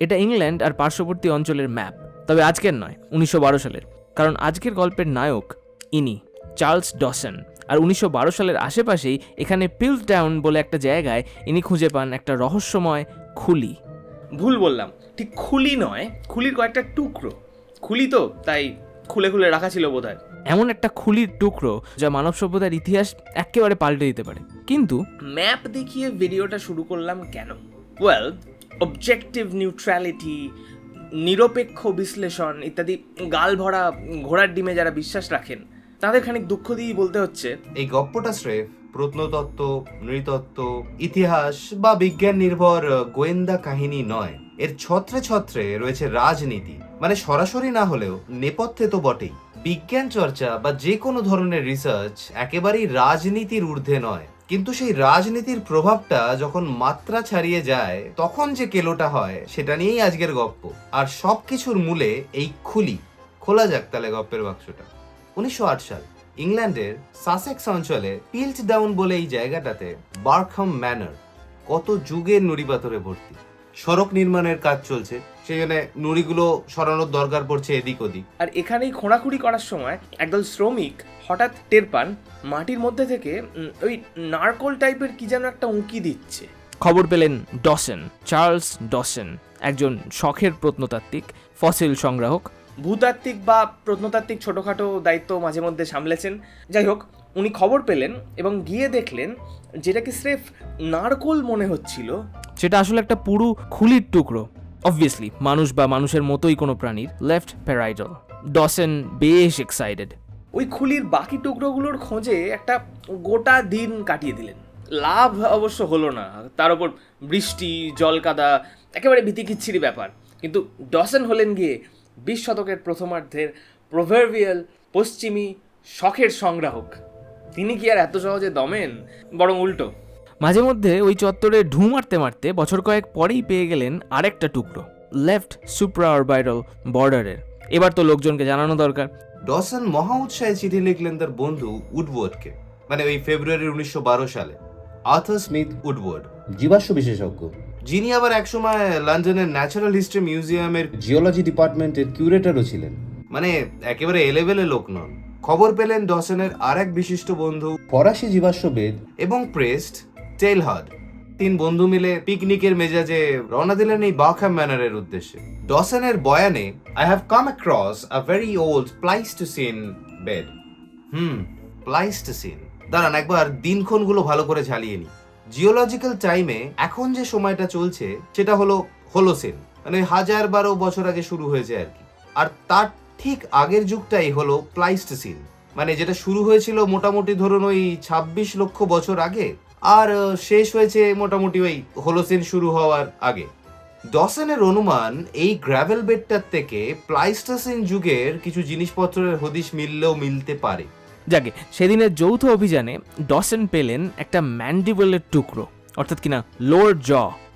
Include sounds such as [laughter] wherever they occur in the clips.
এটা ইংল্যান্ড আর পার্শ্ববর্তী অঞ্চলের ম্যাপ তবে আজকের নয় উনিশশো সালের। কারণ আজকের গল্পের নায়ক ইনি চার্লস ডসন। আর উনিশশো বারো সালের আশেপাশেই এখানে পিলস ডাউন বলে একটা জায়গায় ইনি খুঁজে পান একটা রহস্যময় খুলি। ভুল বললাম ঠিক খুলি নয় খুলির কয়েকটা টুকরো। খুলি তো তাই খুলে খুলে রাখা ছিল বোধহয়। এমন একটা খুলির টুকরো যা মানব সভ্যতার ইতিহাস একেবারে পাল্টে দিতে পারে। কিন্তু ম্যাপ দেখিয়ে ভিডিওটা শুরু করলাম কেন? ওয়েল অবজেক্টিভ নিউট্রালিটি নিরপেক্ষ বিশ্লেষণ ইত্যাদি গাল ভরা ঘোড়ার ডিমে যারা বিশ্বাস রাখেন, তাদের খানিক দুঃখ দিয়েই বলতে হচ্ছে। এই গপ্পটা স্রেফ প্রত্নতত্ত্ব, নৃতত্ত্ব, ইতিহাস বা বিজ্ঞান নির্ভর গোয়েন্দা কাহিনী নয়। এর ছত্রে ছত্রে রয়েছে রাজনীতি। মানে সরাসরি না হলেও নেপথ্যে তো বটেই। বিজ্ঞান চর্চা বা যে কোনো ধরনের রিসার্চ একেবারেই রাজনীতির ঊর্ধ্বে নয়। কিন্তু সেই রাজনীতির প্রভাবটা যখন মাত্রা ছাড়িয়ে যায়, তখন যে কেলোটা হয়, সেটা নিয়েই আজকের গপ্প। আর সবকিছুর মূলে এই খুলি। খোলা যাক তাহলে গপ্পের বাক্সটা। উনিশশো আট সাল, ইংল্যান্ডের সাসেক্স অঞ্চলে পিল্ট ডাউন বলে এই জায়গাটাতে বার্কহাম ম্যানার কত যুগের নুড়ি পাথরে ভর্তি। সড়ক নির্মাণের কাজ চলছে সেই জন্য নুড়িগুলো সরানোর দরকার পড়ছে এদিক ওদিক। আর এখানেই খোঁড়াখুড়ি করার সময় একদল শ্রমিক হঠাৎ টের পান মাটির মধ্যে থেকে ওই নারকোল টাইপের কি যেন একটা উঁকি দিচ্ছে। খবর পেলেন ডসেন চার্লস ডসেন একজন শখের প্রত্নতাত্ত্বিক ফসিল সংগ্রাহক। ভূতাত্ত্বিক বা প্রত্নতাত্ত্বিক ছোটোখাটো দায়িত্ব মাঝে মধ্যে সামলেছেন। যাই হোক উনি খবর পেলেন এবং গিয়ে দেখলেন যেটাকে স্রেফ নারকোল মনে হচ্ছিল। সেটা আসলে একটা পুরু খুলির টুকরো। অবভিয়াসলি মানুষ বা মানুষের মতোই কোনো প্রাণীর লেফট প্যারাইডল ডসেন বেশ এক্সাইটেড ওই খুলির বাকি টুকরোগুলোর খোঁজে একটা গোটা দিন কাটিয়ে দিলেন। লাভ অবশ্য হলো না। তার উপর বৃষ্টি, জলকাদা, একেবারে ভীতিকিচ্ছিরি ব্যাপার। কিন্তু ডসেন হলেন গিয়ে বিশ শতকের প্রথমার্ধের প্রভার্ভিয়াল পশ্চিমী শখের সংগ্রাহক। তিনি কি আর এত সহজে দমেন? বরং উল্টো। মাঝে মধ্যে ওই চত্বরে ঢু মারতে মারতে বছর কয়েক পরেই পেয়ে গেলেন আরেকটা টুকরো লেফট সুপ্রা অরবাইডাল বর্ডারের। এবার তো লোকজনকে জানানো দরকার। ডসন মহা উৎসাহে চিঠি লিখলেন তার বন্ধু উডওয়ার্ডকে মানে ওই ফেব্রুয়ারি উনিশশো বারো সালে আর্থার স্মিথ উডওয়ার্ড। জীবাশ্ম বিশেষজ্ঞ। যিনি আবার একসময় লন্ডনের ন্যাচারাল হিস্ট্রি মিউজিয়ামের জিওলজি ডিপার্টমেন্টের কিউরেটরও ছিলেন। মানে একেবারে এলেভেলে লোক নন। খবর পেলেন ডসনের আর এক বিশিষ্ট বন্ধু ফরাসি জীবাশ্মবেদ এবং প্রেস্ট টেলহার্ড তিন বন্ধু মিলে পিকনিকের মেজাজে রওনা দিলেন এই বাকহ্যাম ম্যানারের উদ্দেশ্যে। ডসনের বয়ানে I have come across a very old Pleistocene bed hmm Pleistocene দাঁড়ান একবার, দিনক্ষণগুলো ভালো করে ঝালিয়ে নি জিওলজিক্যাল টাইমে এখন যে সময়টা চলছে, সেটা হলো হোলোসিন মানে হাজার বারো বছর আগে শুরু হয়েছে আর কি। আর তার ঠিক আগের যুগটাই হলো প্লাইস্টোসিন মানে যেটা শুরু হয়েছিল মোটামুটি ধরুন ওই ছাব্বিশ লক্ষ বছর আগে। আর শেষ হয়েছে মোটামুটি ওই হোলোসিন শুরু হওয়ার আগে। ডসনের অনুমান এই গ্র্যাভেল বেডটার থেকে প্লাইস্টাসিন যুগের কিছু জিনিসপত্রের হদিশ মিললেও মিলতে পারে। যাকে, সেদিনের যৌথ অভিযানে ডসেন পেলেন একটা ম্যান্ডিবলের টুকরো, অর্থাৎ কিনা লোয়ার জ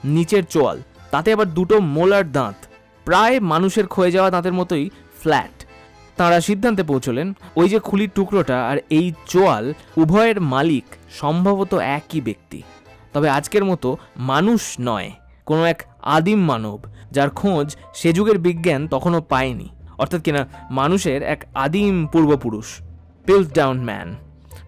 নিচের চোয়াল, তাতে আবার দুটো মোলার দাঁত, প্রায় মানুষের ক্ষয়ে যাওয়া দাঁতের মতোই ফ্ল্যাট তাঁরা সিদ্ধান্তে পৌঁছলেন, ওই যে খুলির টুকরোটা আর এই চোয়াল উভয়ের মালিক সম্ভবত একই ব্যক্তি। তবে আজকের মতো মানুষ নয়, কোনো এক আদিম মানব, যার খোঁজ সে যুগের বিজ্ঞান তখনও পায়নি, অর্থাৎ কিনা মানুষের এক আদিম পূর্বপুরুষ পিলস ডাউন ম্যান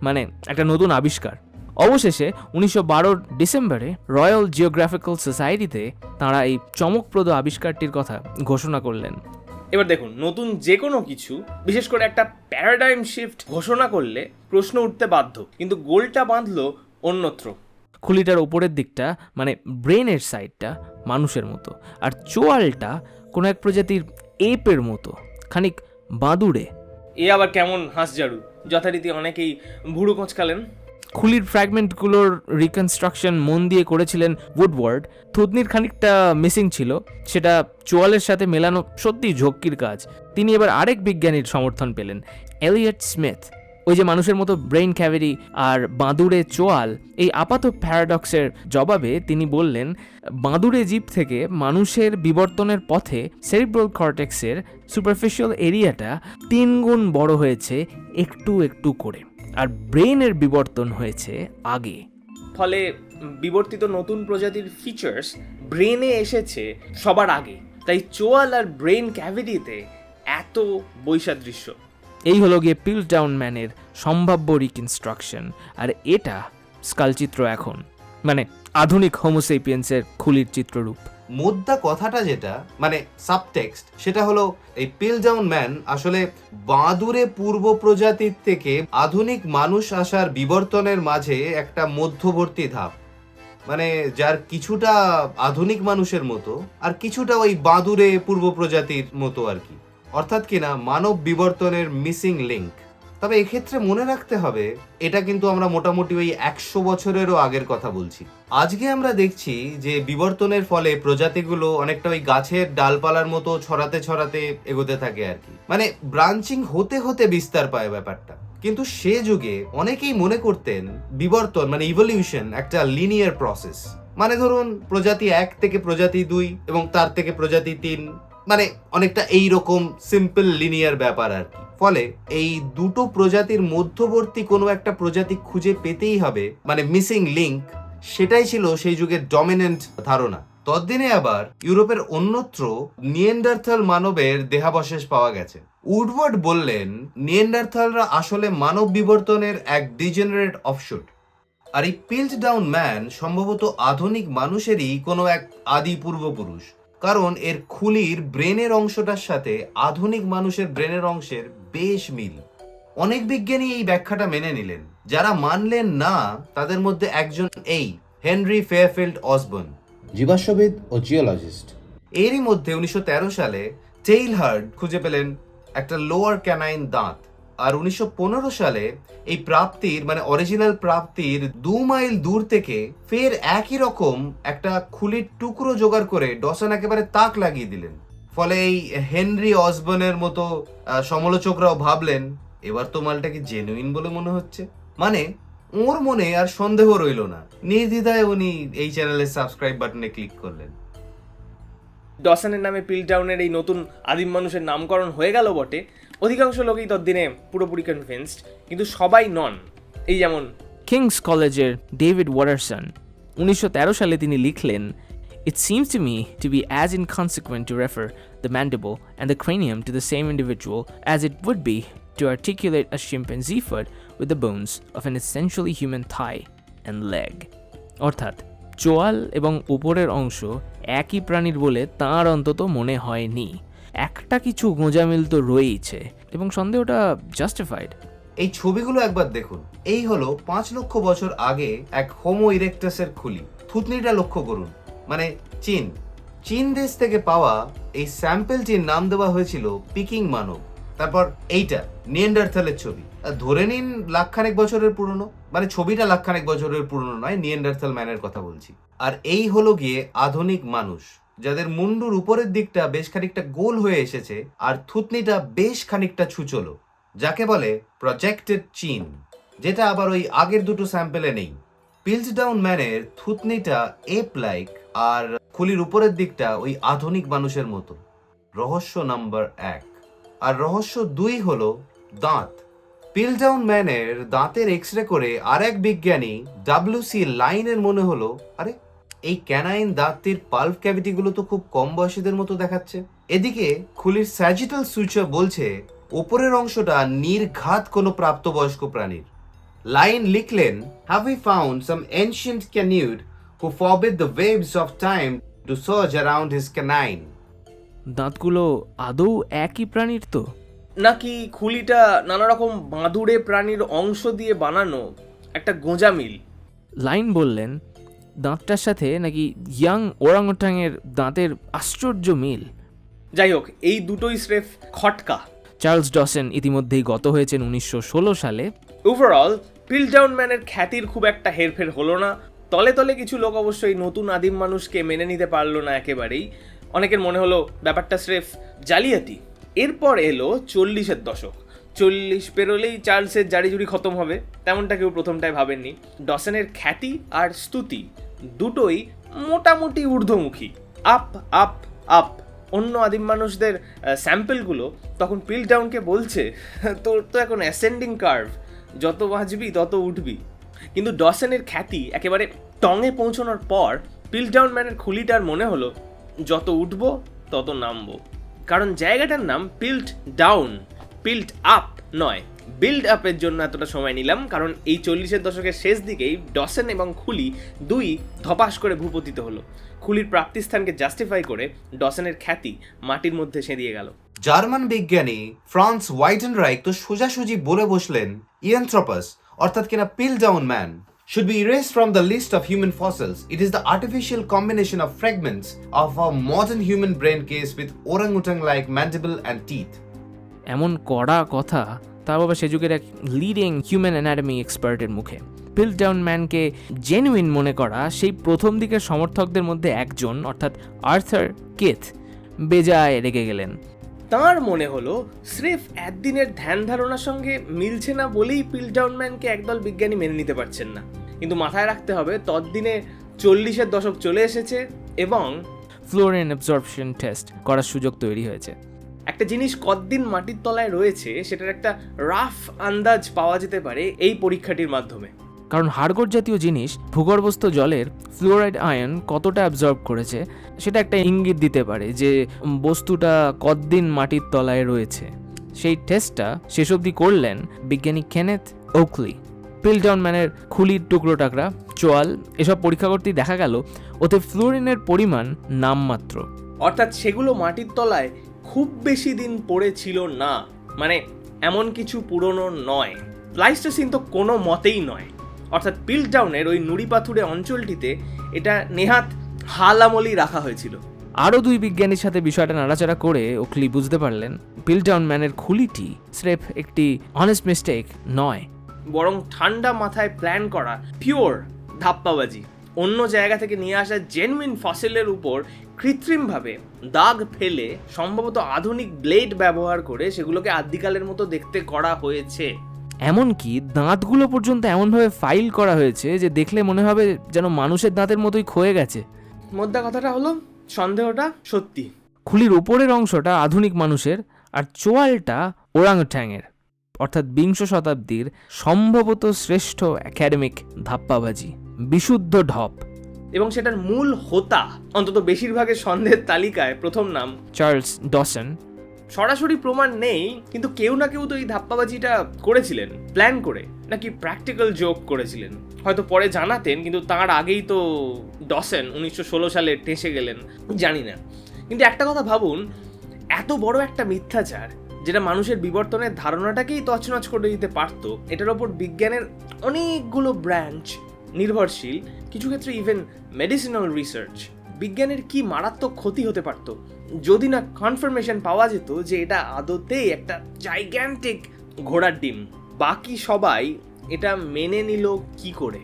মানে একটা নতুন আবিষ্কার। অবশেষে উনিশশো বারোর ডিসেম্বরে রয়্যাল জিওগ্রাফিক্যাল সোসাইটিতে তাঁরা এই চমকপ্রদ আবিষ্কারটির কথা ঘোষণা করলেন। এবার দেখুন নতুন যে কোনো কিছু বিশেষ করে একটা প্যারাডাইম শিফট ঘোষণা করলে প্রশ্ন উঠতে বাধ্য কিন্তু গোলটা বাঁধলো অন্যত্র। খুলিটার ওপরের দিকটা মানে ব্রেনের সাইডটা মানুষের মতো আর চোয়ালটা কোনো এক প্রজাতির এপের মতো খানিক বাঁদুড়ে এ আবার কেমন হাঁসঝাড়ু যথারীতি অনেকেই ভুড়ু কোঁচকালেন। খুলির ফ্র্যাগমেন্টগুলোর রিকনস্ট্রাকশন মন দিয়ে করেছিলেন উডওয়ার্ড থুতনির খানিকটা মিসিং ছিল। সেটা চোয়ালের সাথে মেলানো সত্যি ঝক্কির কাজ। তিনি এবার আরেক বিজ্ঞানীর সমর্থন পেলেন এলিয়ট স্মিথ ওই যে মানুষের মতো ব্রেইন ক্যাভেরি আর বাঁদুড়ে চোয়াল, এই আপাত প্যারাডক্সের জবাবে তিনি বললেন, বাঁদুড়ে জীব থেকে মানুষের বিবর্তনের পথে সেরিব্রাল কর্টেক্সের সুপারফিশিয়াল এরিয়াটা তিন গুণ বড় হয়েছে একটু একটু করে। আর ব্রেনের বিবর্তন হয়েছে আগে। ফলে বিবর্তিত নতুন প্রজাতির ফিচার্স ব্রেনে এসেছে সবার আগে। তাই চোয়াল আর ব্রেন ক্যাভিটিতে এত বৈসাদৃশ্য। এই হলো গিয়ে পিল ডাউন ম্যানের সম্ভাব্য রিকনস্ট্রাকশন আর এটা স্কালচিত্র এখন মানে আধুনিক হোমোসেপিয়েন্সের খুলির চিত্ররূপ। মোদ্দা কথাটা যেটা মানে সাবটেক্সট সেটা হলো এই পিল ডাউন ম্যান আসলে বাঁদুরে পূর্ব প্রজাতির থেকে আধুনিক মানুষ আসার বিবর্তনের মাঝে একটা মধ্যবর্তী ধাপ। মানে যার কিছুটা আধুনিক মানুষের মতো, আর কিছুটা ওই বাঁদুরে পূর্ব প্রজাতির মতো আর কি। অর্থাৎ কিনা মানব বিবর্তনের মিসিং লিংক তবে এক্ষেত্রে মনে রাখতে হবে, এটা কিন্তু আমরা মোটামুটি ওই একশো বছরেরও আগের কথা বলছি। আজকে আমরা দেখছি যে বিবর্তনের ফলে প্রজাতিগুলো অনেকটা ওই গাছের ডালপালার মতো ছড়াতে ছড়াতে এগোতে থাকে আর কি। মানে ব্রাঞ্চিং হতে হতে বিস্তার পায় ব্যাপারটা। কিন্তু সে যুগে অনেকেই মনে করতেন বিবর্তন মানে ইভলিউশন একটা লিনিয়ার প্রসেস মানে ধরুন প্রজাতি এক থেকে প্রজাতি দুই এবং তার থেকে প্রজাতি তিন মানে অনেকটা এই রকম সিম্পল লিনিয়ার ব্যাপার আর কি। ফলে এই দুটো প্রজাতির মধ্যবর্তী কোনো একটা প্রজাতি খুঁজে পেতেই হবে মানে মিসিং লিংক সেটাই ছিল সেই যুগের ডমিনেন্ট ধারণা। তদ্দিনে আবার ইউরোপের অন্যত্র নিয়েন্ডারথাল মানবের দেহাবশেষ পাওয়া গেছে। উডওয়ার্ড বললেন, নিয়েন্ডারথালরা আসলে মানব বিবর্তনের এক ডিজেনারেট অফশুট আর এই পিল্ড ডাউন ম্যান সম্ভবত আধুনিক মানুষেরই কোনো এক আদি পূর্বপুরুষ কারণ এর খুলির ব্রেনের অংশটার সাথে আধুনিক মানুষের ব্রেনের অংশের বেশ মিল। অনেক বিজ্ঞানী এই ব্যাখ্যাটা মেনে নিলেন। যারা মানলেন না তাদের মধ্যে একজন এই হেনরি ফেয়ারফিল্ড অসবর্ন। জীবাশ্মবিদ ও জিওলজিস্ট। এরই মধ্যে উনিশশো তেরো সালে টেইল হার্ড খুঁজে পেলেন একটা লোয়ার ক্যানাইন দাঁত। আর উনিশশো পনেরো সালে এই প্রাপ্তির মানে অরিজিনাল প্রাপ্তির দু মাইল দূর থেকে ফের একই রকম একটা খুলির টুকরো জোগাড় করে ডসন একেবারে তাক লাগিয়ে দিলেন। ফলে এই হেনরি অসবনের মতো সমালোচকরাও ভাবলেন, এবার তো মালটা কি জেনুইন বলে মনে হচ্ছে? মানে ওর মনে আর সন্দেহ রইল না। নির্দ্বিধায় উনি এই চ্যানেলের সাবস্ক্রাইব বাটনে ক্লিক করলেন। ডসনের নামে পিলটাউনের এই নতুন আদিম মানুষের নামকরণ হয়ে গেল বটে। অধিকাংশ লোকেই তদ্দিনে পুরোপুরি কনভিনসড কিন্তু সবাই নন এই যেমন কিংস কলেজের ডেভিড ওয়াটারসন উনিশশো তেরো সালে তিনি লিখলেন it seems to me to be as inconsequent to refer the mandible and the cranium to the same individual as it would be to articulate a chimpanzee zipper with the bones of an essentially human thigh and leg অর্থাৎ, চোয়াল এবং উপরের অংশ একই প্রাণীর বলে তাঁর অন্তত মনে হয়নি। একটা কিছু গোঁজামিল তো রয়েইছে, এবং সন্দেহটা জাস্টিফাইড এই ছবিগুলো একবার দেখুন। এই হলো পাঁচ লক্ষ বছর আগে এক হোমো ইরেকটাসের খুলি। থুতনিটা লক্ষ্য করুন। মানে চীন। চীন দেশ থেকে পাওয়া এই স্যাম্পেলটির নাম দেওয়া হয়েছিল পিকিং মানব, তারপর এইটা নিয়েন্ডারথালের ছবি। ধরে নিন লাখখানেক বছরের পুরনো মানে ছবিটা লাখখানেক বছরের পুরনো নয় নিয়েন্ডারথাল ম্যানের কথা বলছি। আর এই হলো গিয়ে আধুনিক মানুষ। যাদের মুন্ডুর উপরের দিকটা বেশ খানিকটা গোল হয়ে এসেছে আর থুতনিটা বেশ খানিকটা ছুচলো, যাকে বলে প্রজেক্টেড চিন যেটা আবার ওই আগের দুটো স্যাম্পেলে নেই। পিলস ডাউন ম্যানের থুতনিটা এপ লাইক আর খুলির উপরের দিকটা ওই আধুনিক মানুষের মতো। রহস্য নাম্বার এক। আর রহস্য দুই হলো দাঁত। পিলডাউন ম্যানের দাঁতের এক্স রে করে আর এক বিজ্ঞানী ডাব্লিউসি লাইনের মনে হলো, আরে এই ক্যানাইন দাঁতটির পাল্প ক্যাভিটিগুলো তো খুব কম বয়সীদের মতো দেখাচ্ছে। এদিকে খুলির স্যাজিটাল সুইচার বলছে ওপরের অংশটা নির্ঘাত কোনো প্রাপ্তবয়স্ক প্রাণীর। লাইন লিখলেন have we found some ancient canid who forbid the waves of time to search around his canine দাঁতগুলো আদৌ একই প্রাণীর তো? নাকি খুলিটা নানা রকম বাঁদুড়ে প্রাণীর অংশ দিয়ে বানানো একটা গোঁজামিল লাইন বললেন দাঁতটার সাথে নাকি ইয়াং ওরাংওটাংয়ের দাঁতের আশ্চর্য মিল? যাই হোক এই দুটোই স্রেফ খটকা। চার্লস ডসেন ইতিমধ্যেই গত হয়েছেন উনিশশো ষোলো সালে। ওভারঅল পিলটাউন ম্যানের খ্যাতির খুব একটা হেরফের হলো না। তলে তলে কিছু লোক অবশ্যই নতুন আদিম মানুষকে মেনে নিতে পারল না একেবারেই। অনেকের মনে হলো ব্যাপারটা স্রেফ জালিয়াতি। এরপর এলো চল্লিশের দশক। চল্লিশ পেরোলেই চার্লসের জারিজুরি খতম হবে তেমনটা কেউ প্রথমটায় ভাবেননি। ডসেনের খ্যাতি আর স্তুতি দুটোই মোটামুটি ঊর্ধ্বমুখী। Up up up. অন্য আদিম মানুষদের স্যাম্পেলগুলো তখন পিলটাউনকে বলছে, [laughs] তোর তো এখন অ্যাসেন্ডিং কার্ভ যত বাঁচবি, তত উঠবি। কিন্তু ডসেনের খ্যাতি একেবারে টঙে পৌঁছানোর পর পিলটাউন ম্যানের খুলিটার মনে হলো, যত উঠব, তত নামবো। কারণ জায়গাটার নাম পিল্ট ডাউন, পিল্ট আপ নয়। বিল্ড আপের জন্য এতটা সময় নিলাম কারণ এই চল্লিশের দশকের শেষ দিকেই ডসেন এবং খুলি দুই ধপাস করে ভূপতিত হলো খুলির প্রাপ্তিস্থানকে জাস্টিফাই করে ডসেনের খ্যাতি মাটির মধ্যে সেঁদিয়ে গেল জার্মান বিজ্ঞানী ফ্রান্স ওয়াইটেন রাইক তো সোজাসুজি বলে বসলেন ইয়েন্থ্রপাস অর্থাৎ কিনা Piltdown man should be erased from the list of human fossils. It is the artificial combination of fragments of a modern human brain case with orangutan-like mandible and teeth. এমন কড়া কথা তাও আবার সে যুগের এক লিডিং হিউম্যান অ্যানাটমি এক্সপার্টের মুখে পিল down ম্যানকে genuine মনে করা সেই প্রথম দিকের সমর্থকদের মধ্যে একজন অর্থাৎ আর্থার কেথ বেজায় রেগে গেলেন। তাঁর মনে হলো স্রেফ একদিনের ধ্যান ধারণার সঙ্গে মিলছে না বলেই পিলটাউন ম্যানকে একদল বিজ্ঞানী মেনে নিতে পারছেন না। কিন্তু মাথায় রাখতে হবে ততদিনে চল্লিশের দশক চলে এসেছে এবং ফ্লোরেন অ্যাবজর্পশন টেস্ট করার সুযোগ তৈরি হয়েছে। একটা জিনিস কতদিন মাটির তলায় রয়েছে সেটার একটা রাফ আন্দাজ পাওয়া যেতে পারে এই পরীক্ষাটির মাধ্যমে। কারণ হাড়গোড় জাতীয় জিনিস ভূগর্ভস্থ জলের ফ্লোরাইড আয়ন কতটা অ্যাবজর্ব করেছে সেটা একটা ইঙ্গিত দিতে পারে যে বস্তুটা কতদিন মাটির তলায় রয়েছে। সেই টেস্টটা শেষ অবধি করলেন বিজ্ঞানী কেনেথ ওকলি পিলটাউন ম্যানের খুলির টুকরো টাকরা চোয়াল এসব পরীক্ষা করতেই দেখা গেল ওতে ফ্লোরিনের পরিমাণ নামমাত্র। অর্থাৎ সেগুলো মাটির তলায় খুব বেশি দিন পড়ে ছিল না। মানে এমন কিছু পুরনো নয়। প্লাইস্টোসিন তো কোনো মতেই নয়। অর্থাৎ পিলটাউনের ওই নুড়ি পাথুরে অঞ্চলটিতে এটা নেহাত হালামলি রাখা হয়েছিল। আরও দুই বিজ্ঞানীর সাথে বিষয়টা নাড়াচাড়া করে ওকলি বুঝতে পারলেন পিলটাউন ম্যানের খুলিটি স্রেফ একটি অনেস্ট মিস্টেক নয়। বরং ঠান্ডা মাথায় প্ল্যান করা পিওর ধাপ্পাবাজি। অন্য জায়গা থেকে নিয়ে আসা জেনুইন ফসিলের উপর কৃত্রিমভাবে দাগ ফেলে সম্ভবত আধুনিক ব্লেড ব্যবহার করে সেগুলোকে আদিকালের মতো দেখতে করা হয়েছে। এমনকি দাঁতগুলো পর্যন্ত এমনভাবে ফাইল করা হয়েছে যে দেখলে মনে হবে যেন মানুষের দাঁতের মতোই ক্ষয়ে গেছে। মোদ্দা কথাটা হলো সন্দেহটা সত্যি। খুলির উপরের অংশটা আধুনিক মানুষের আর চোয়ালটা ওরাংঠ্যাংয়ের অর্থাৎ বিংশ শতাব্দীর সম্ভবত শ্রেষ্ঠ একাডেমিক ধাপ্পাবাজি। বিশুদ্ধ ঢপ। এবং সেটার মূল হোতা অন্তত বেশিরভাগের সন্দেহের তালিকায় প্রথম নাম। Charles Dawson. সরাসরি প্রমাণ নেই কিন্তু কেউ না কেউ তো এই ধাপ্পাবাজিটা করেছিলেন প্ল্যান করে নাকি প্র্যাকটিক্যাল জোক করেছিলেন। হয়তো পরে জানাতেন কিন্তু তার আগেই তো ডসেন উনিশশো ষোলো সালে টেসে গেলেন জানি না। কিন্তু একটা কথা ভাবুন এত বড় একটা মিথ্যাচার যেটা মানুষের বিবর্তনের ধারণাটাকেই তছনছ করে দিতে পারতো এটার ওপর বিজ্ঞানের অনেকগুলো ব্রাঞ্চ নির্ভরশীল, কিছু ক্ষেত্রে ইভেন মেডিসিনাল রিসার্চ বিজ্ঞানের কি মারাত্মক ক্ষতি হতে পারত? যদি না কনফার্মেশন পাওয়া যেত যে এটা আদতেই একটা জাইগ্যান্টিক ঘোড়ার ডিম, বাকি সবাই এটা মেনে নিল কি করে?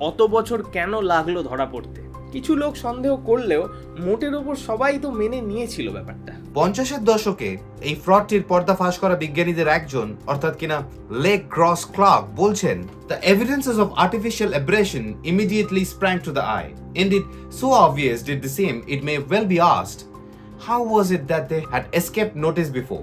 অত বছর কেন লাগল ধরা পড়তে? কিছু লোক সন্দেহ করলেও মোটের ওপর সবাই তো মেনে নিয়েছিল ব্যাপারটা। পঞ্চাশের দশকে এই ফ্রডটির পর্দা ফাঁস করা বিজ্ঞানীদের একজন, অর্থাৎ কিনা লেক ক্রস ক্লার্ক বলছেন the evidences of artificial abrasion immediately sprang to the eye indeed so obvious did they seem it may well be asked how was it that they had escape notice before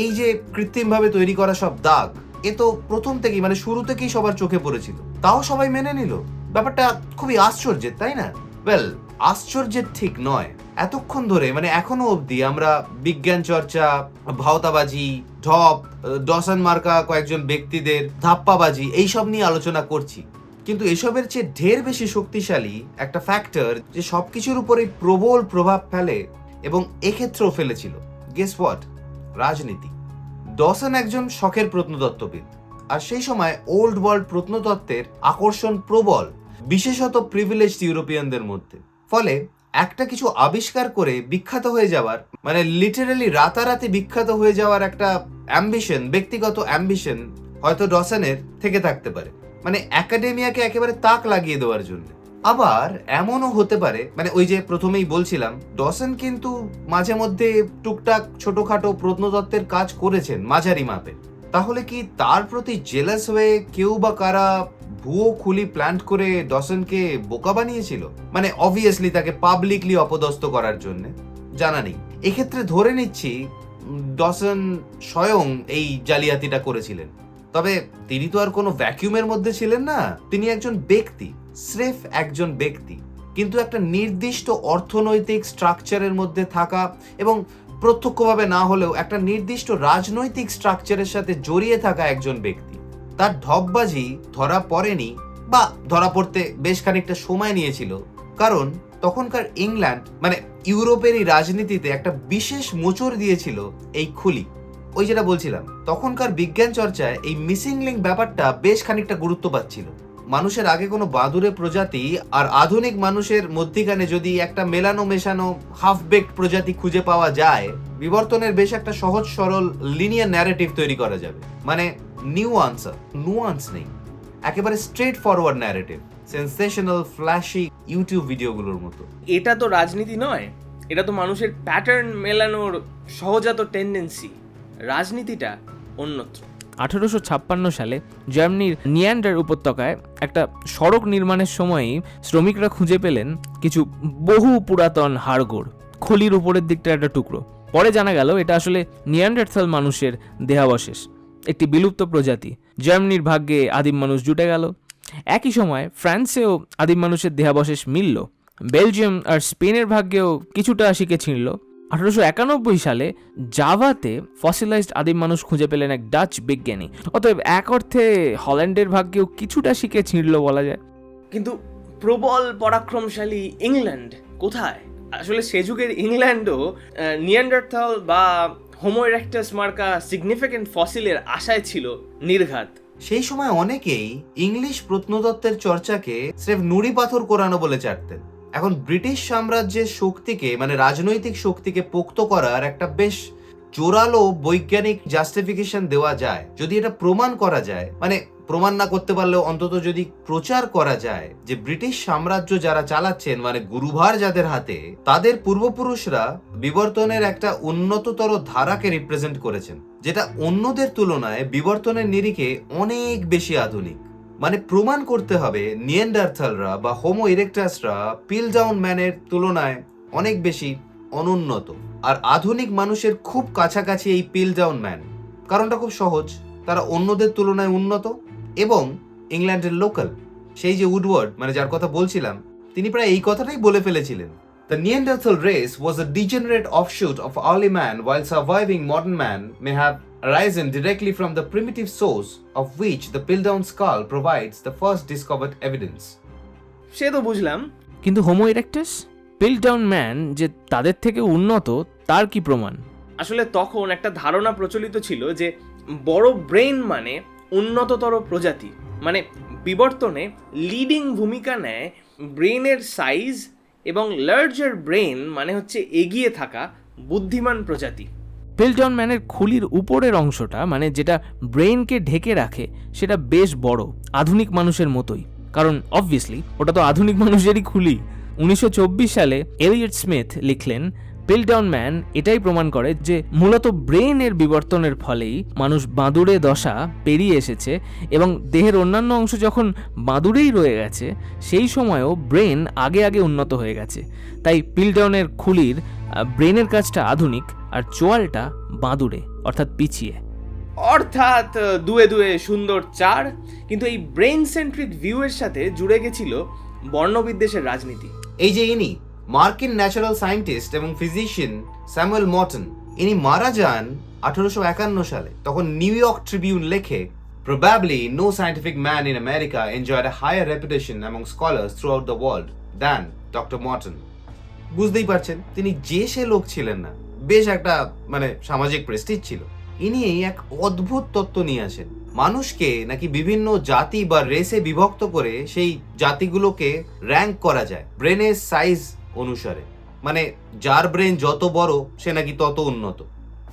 এই যে কৃত্রিমভাবে তৈরি করা সব দাগ, এ তো প্রথম থেকেই মানে শুরু থেকেই সবার চোখে পড়েছিল। তাও সবাই মেনে নিল? ব্যাপারটা খুবই আশ্চর্যের, তাই না? ওয়েল আশ্চর্যের ঠিক নয়। এতক্ষণ ধরে মানে এখনও অবধি আমরা বিজ্ঞান চর্চা, ভাওতাবাজি, ঢপ, ডসন মার্কা, কয়েকজন ব্যক্তিদের, ধাপ্পাবাজি, এইসব নিয়ে আলোচনা করছি। কিন্তু এসবের চেয়ে ঢের বেশি শক্তিশালী একটা ফ্যাক্টর যে সবকিছুর উপরেই প্রবল প্রভাব ফেলে এবং এক্ষেত্রেও ফেলেছিল। গেস হোয়াট রাজনীতি। ডসন একজন শখের প্রত্নতত্ত্ববিদ। আর সেই সময় ওল্ড ওয়ার্ল্ড প্রত্নতত্ত্বের আকর্ষণ প্রবল, বিশেষত প্রিভিলেজ ইউরোপিয়ানদের মধ্যে। ফলে একটা কিছু আবিষ্কার করে বিখ্যাত হয়ে যাওয়ার মানে লিটারালি রাতারাতি বিখ্যাত হয়ে যাওয়ার একটা অ্যাম্বিশন ব্যক্তিগত অ্যাম্বিশন হয়তো ডসনের থেকে থাকতে পারে। মানে একাডেমিয়াকে একেবারে তাক লাগিয়ে দেওয়ার জন্য। আবার এমনও হতে পারে মানে ওই যে প্রথমেই বলছিলাম ডসন কিন্তু মাঝে মধ্যে টুকটাক ছোটখাটো প্রত্নতত্ত্বের কাজ করেছেন মাঝারি মাপে। তাহলে কি তার প্রতি জেলাস হয়ে কেউ বা কারা ভুয়ো খুলি প্ল্যান্ট করে ডসনকে বোকা বানিয়েছিল? মানে অবভিয়াসলি তাকে পাবলিকলি অপদস্থ করার জন্য। জানা নেই। এক্ষেত্রে ধরে নিচ্ছি ডসন স্বয়ং এই জালিয়াতিটা করেছিলেন। তবে তিনি তো আর কোনো ভ্যাকিউমের মধ্যে ছিলেন না। তিনি একজন ব্যক্তি, স্রেফ একজন ব্যক্তি। কিন্তু একটা নির্দিষ্ট অর্থনৈতিক স্ট্রাকচারের মধ্যে থাকা এবং প্রত্যক্ষভাবে না হলেও একটা নির্দিষ্ট রাজনৈতিক স্ট্রাকচারের সাথে জড়িয়ে থাকা একজন ব্যক্তি। তার ঢপবাজি ধরা পড়েনি বা ধরা পড়তে বেশ খানিকটা সময় নিয়েছিল। কারণ তখনকার ইংল্যান্ড মানে ইউরোপের রাজনীতিতে একটা বিশেষ মোচড় দিয়েছিল এই খুলি। ওই যেটা বলছিলাম, তখনকার বিজ্ঞান চর্চায় এই মিসিং লিঙ্ক ব্যাপারটা বেশ খানিকটা গুরুত্ব পাচ্ছিল। মানুষের আগে কোনো বাদুরে প্রজাতি আর আধুনিক মানুষের মধ্যিখানে যদি একটা মেলানো মেশানো হাফ বেকড প্রজাতি খুঁজে পাওয়া যায়, বিবর্তনের বেশ একটা সহজ সরল লিনিয়ার ন্যারেটিভ তৈরি করা যাবে। মানে নিউ আনসার নুয়ান্স নেই। একেবারে straightforward narrative sensational flashy YouTube ভিডিওগুলোর মতো। এটা তো রাজনীতি নয় এটা তো মানুষের প্যাটার্ন মেলানোর সহজাত টেন্ডেন্সি রাজনীতিটা অন্যত্র। আঠারোশো ছাপ্পান্ন সালে জার্মানির নিয়ান্ডার উপত্যকায় একটা সড়ক নির্মাণের সময়ই শ্রমিকরা খুঁজে পেলেন কিছু বহু পুরাতন হাড়গোড় খলির উপরের দিকটা একটা টুকরো। পরে জানা গেল এটা আসলে নিয়ান্ডারথাল মানুষের দেহাবশেষ। একটি বিলুপ্ত প্রজাতি। জার্মানির ভাগ্যে আদিম মানুষ জুটে গেল। একই সময় ফ্রান্সেও আদিম মানুষের দেহাবশেষ মিলল। বেলজিয়াম আর স্পেনের ভাগ্যেও কিছুটা শিখে ছিঁড়ল। আঠারোশো একানব্বই সালে জাভাতে ফসিলাইজড আদিম মানুষ খুঁজে পেলেন এক ডাচ বিজ্ঞানী। অতএব এক অর্থে হল্যান্ডের ভাগ্যেও কিছুটা শিখে ছিঁড়ল বলা যায়। কিন্তু প্রবল, পরাক্রমশালী ইংল্যান্ড কোথায়? আসলে সে যুগের ইংল্যান্ডও নিয়ান্ডারথাল বা হোমোরেক্টাস মার্কা সিগনিফিকেন্ট ফসিলের আশায় ছিল নির্ঘাত। সেই সময় অনেকেই ইংলিশ প্রত্নতত্ত্বের চর্চাকে স্রেফ নুড়ি পাথর কোরানো বলে চাটতেন। এখন ব্রিটিশ সাম্রাজ্যের শক্তিকে মানে রাজনৈতিক শক্তিকে পোক্ত করার একটা বেশ জোরালো বৈজ্ঞানিক জাস্টিফিকেশন দেওয়া যায়। যদি এটা প্রমাণ করা যায় মানে প্রমাণ না করতে পারলেও অন্তত যদি প্রচার করা যায় যে ব্রিটিশ সাম্রাজ্য যারা চালাচ্ছেন মানে গুরুভার যাদের হাতে, তাদের পূর্বপুরুষরা বিবর্তনের একটা উন্নততর ধারাকে রিপ্রেজেন্ট করেছেন, যেটা অন্যদের তুলনায় বিবর্তনের নিরিখে অনেক বেশি আধুনিক। মানে প্রমাণ করতে হবে নিয়েন্ডারথালরা বা হোমো ইরেক্টাসরা পিল ডাউন ম্যানের তুলনায় অনেক বেশি অনুন্নত। আর আধুনিক মানুষের খুব কাছাকাছি এই পিল ডাউন ম্যান। কারণটা খুব সহজ তারা অন্যদের তুলনায় উন্নত এবং ইংল্যান্ডের লোকাল। সেই যে উডওয়ার্ড মানে যার কথা বলছিলাম তিনি প্রায় এই কথাটাই বলে ফেলেছিলেন। The Neanderthal race was a degenerate offshoot of early man while surviving modern man may have risen directly from the primitive source of which the Piltdown skull provides the first discovered evidence সে তো বুঝলাম। কিন্তু Homo erectus পিলডাউন man যে তাদের থেকে উন্নত তার কি প্রমাণ? আসলে তখন একটা ধারণা প্রচলিত ছিল যে বড় ব্রেন মানে উন্নততর প্রজাতি। মানে বিবর্তনে লিডিং ভূমিকা নেয় ব্রেনের সাইজ এবং লার্জার ব্রেন মানে হচ্ছে এগিয়ে থাকা বুদ্ধিমান প্রজাতি। পিলডাউন ম্যানের খুলির উপরের অংশটা মানে যেটা ব্রেনকে ঢেকে রাখে সেটা বেশ বড় আধুনিক মানুষের মতোই। কারণ অবভিয়াসলি ওটা তো আধুনিক মানুষেরই খুলি। উনিশশো চব্বিশ সালে এলিয়ট স্মিথ লিখলেন পিলডাউন ম্যান এটাই প্রমাণ করে যে মূলত ব্রেনের বিবর্তনের ফলেই মানুষ বাঁদুড়ে দশা পেরিয়ে এসেছে এবং দেহের অন্যান্য অংশ যখন বাঁদুড়েই রয়ে গেছে, সেই সময়ও ব্রেন আগে আগে উন্নত হয়ে গেছে। তাই পিলডাউনের খুলির ব্রেনের কাজটা আধুনিক আর চোয়ালটা বাঁদুড়ে অর্থাৎ পিছিয়ে। অর্থাৎ দুয়ে দুয়ে সুন্দর চার, কিন্তু এই ব্রেন সেন্ট্রিক ভিউয়ের সাথে জুড়ে গেছিল বর্ণবিদ্বেষের রাজনীতি। এই যে ইনি, মার্কিন ন্যাচারাল সায়েন্টিস্ট এবং ফিজিশিয়ান স্যামুয়েল মটন ইনি মারা যান আঠারোশো একান্ন সালে তখন নিউ ইয়র্ক ট্রিবিউন লেখে, Probably no scientific man in America enjoyed a higher reputation among scholars throughout the world than Dr. Morton. বুঝতেই পারছেন, তিনি যে সে লোক ছিলেন না, বেশ একটা মানে সামাজিক প্রেস্টিজ ছিল ইনি এক অদ্ভুত তত্ত্ব নিয়ে আসেন মানুষকে নাকি বিভিন্ন জাতি বা রেসে বিভক্ত করে সেই জাতিগুলোকে র্যাঙ্ক করা যায় ব্রেনের সাইজ অনুসারে। মানে যার ব্রেন যত বড়, সে নাকি তত উন্নত।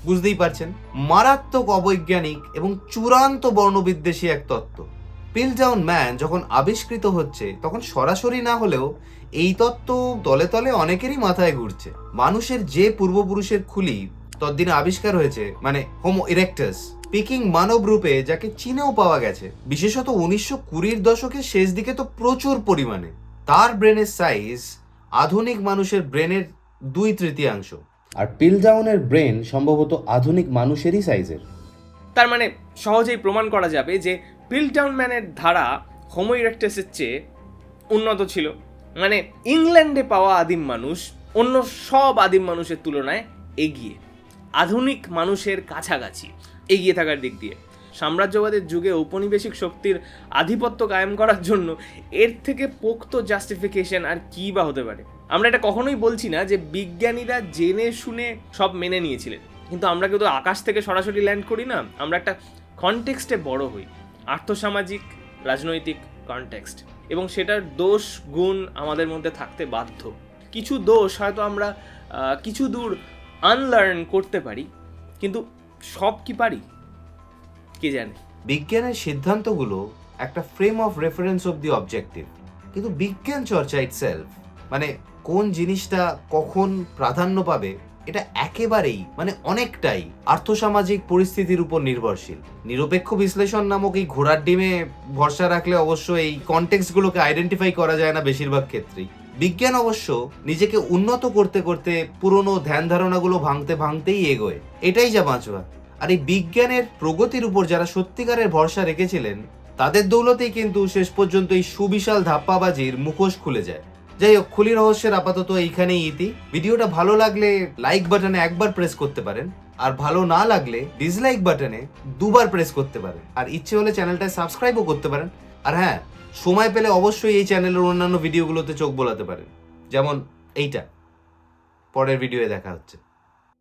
বুঝতেই পারছেন? মারাত্মক অবৈজ্ঞানিক এবং চূড়ান্ত বর্ণবিদ্বেষী এক তত্ত্ব। পিল ডাউন ম্যান যখন আবিষ্কৃত হচ্ছে, তখন সরাসরি না হলেও এই তত্ত্ব তলে তলে অনেকেরই মাথায় ঘুরছে। মানুষের যে পূর্বপুরুষের খুলি তদ্দিনে আবিষ্কার হয়েছে মানে হোমো ইরেক্টাস পিকিং মানব রূপে যাকে চীনেও পাওয়া গেছে। বিশেষত উনিশশো কুড়ির দশকের শেষ দিকে তো প্রচুর পরিমাণে। তার ব্রেনের সাইজ আধুনিক মানুষের ব্রেনের দুই তৃতীয়াংশ। আর পিলডাউনের ব্রেন সম্ভবত আধুনিক মানুষেরই সাইজের তার মানে সহজেই প্রমাণ করা যাবে যে পিলটাউন ম্যানের ধারা হোমো ইরেক্টাসের চেয়ে উন্নত ছিল। মানে ইংল্যান্ডে পাওয়া আদিম মানুষ অন্য সব আদিম মানুষের তুলনায় এগিয়ে। আধুনিক মানুষের কাছাকাছি, এগিয়ে থাকার দিক দিয়ে। সাম্রাজ্যবাদের যুগে ঔপনিবেশিক শক্তির আধিপত্য কায়েম করার জন্য এর থেকে পোক্ত জাস্টিফিকেশন আর কী বা হতে পারে? আমরা এটা কখনোই বলছি না যে বিজ্ঞানীরা জেনে শুনে সব মেনে নিয়েছিলেন। কিন্তু আমরা কেউ তো আকাশ থেকে সরাসরি ল্যান্ড করি না, আমরা একটা কনটেক্সটে বড় হই, আর্থসামাজিক, রাজনৈতিক কনটেক্সট এবং সেটার দোষ, গুণ আমাদের মধ্যে থাকতে বাধ্য। কিছু দোষ হয়তো আমরা কিছু দূর আনলার্ন করতে পারি, কিন্তু সব কি পারি? কে জানে? বিজ্ঞানের সিদ্ধান্তগুলো একটা frame of reference of the objective কিন্তু বিজ্ঞান চর্চা ইটসেলফ মানে কোন জিনিসটা কখন প্রাধান্য পাবে, এটা একেবারেই মানে অনেকটাই আর্থসামাজিক পরিস্থিতির উপর নির্ভরশীল। নিরপেক্ষ বিশ্লেষণ নামক এই ঘোড়ার ডিমে ভরসা রাখলে অবশ্য এই কন্টেক্সগুলোকে আইডেন্টিফাই করা যায় না বেশিরভাগ ক্ষেত্রেই। বিজ্ঞান অবশ্য নিজেকে উন্নত করতে করতে পুরনো ধ্যান ধারণাগুলো ভাঙতে ভাঙতেই এগোয়। এটাই যা বাঁচবা আর এই বিজ্ঞানের প্রগতির উপর যারা সত্যিকারের ভরসা রেখেছিলেন, তাদের দৌলতেই কিন্তু শেষ পর্যন্ত এই সুবিশাল ধাপ্পাবাজির মুখোশ খুলে যায়। যাই হোক, খুলি রহস্যের আপাতত এইখানেই ইতি। ভিডিওটা ভালো লাগলে লাইক বাটনে একবার প্রেস করতে পারেন, আর ভালো না লাগলে ডিসলাইক বাটনে দুবার প্রেস করতে পারেন। আর ইচ্ছে হলে চ্যানেলটা সাবস্ক্রাইবও করতে পারেন। আর হ্যাঁ সময় পেলে অবশ্যই এই চ্যানেলের অন্যান্য ভিডিওগুলোতে চোখ বোলাতে পারেন। যেমন এইটা। পরের ভিডিওয়ে দেখা হচ্ছে।